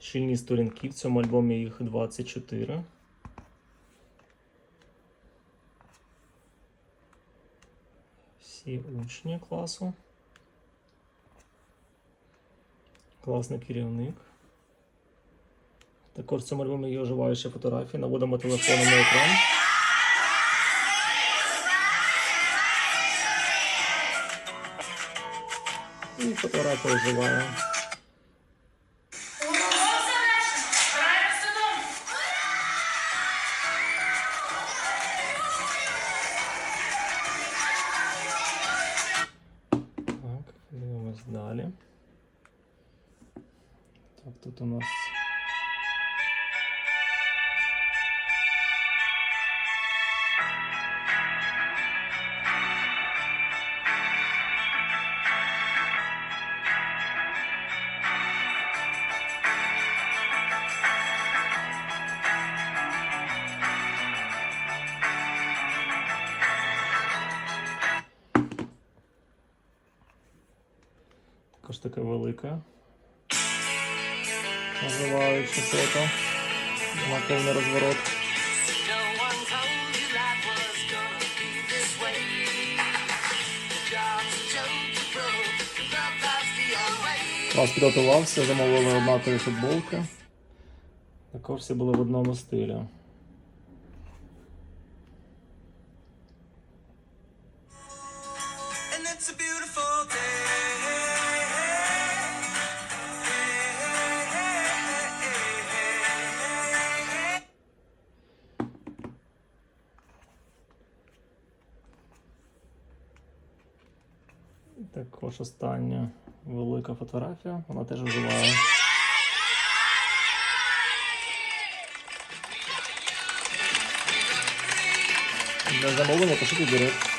щільні сторінки. В цьому альбомі їх 24. Всі учні класу. Класний керівник. Також в цьому альбомі є оживаючі фотографії. Наводимо телефоном на екран. І фотографія оживає. Далі. Так, тут у нас. Також таке велике. Називаючи фото. На повний розворот. Клас підготувався, замовили однакові футболки. Також всі були в одному стилі. And it's a beautiful day. Також остання велика фотографія, вона теж вживає. Для замовлення пишіть директ.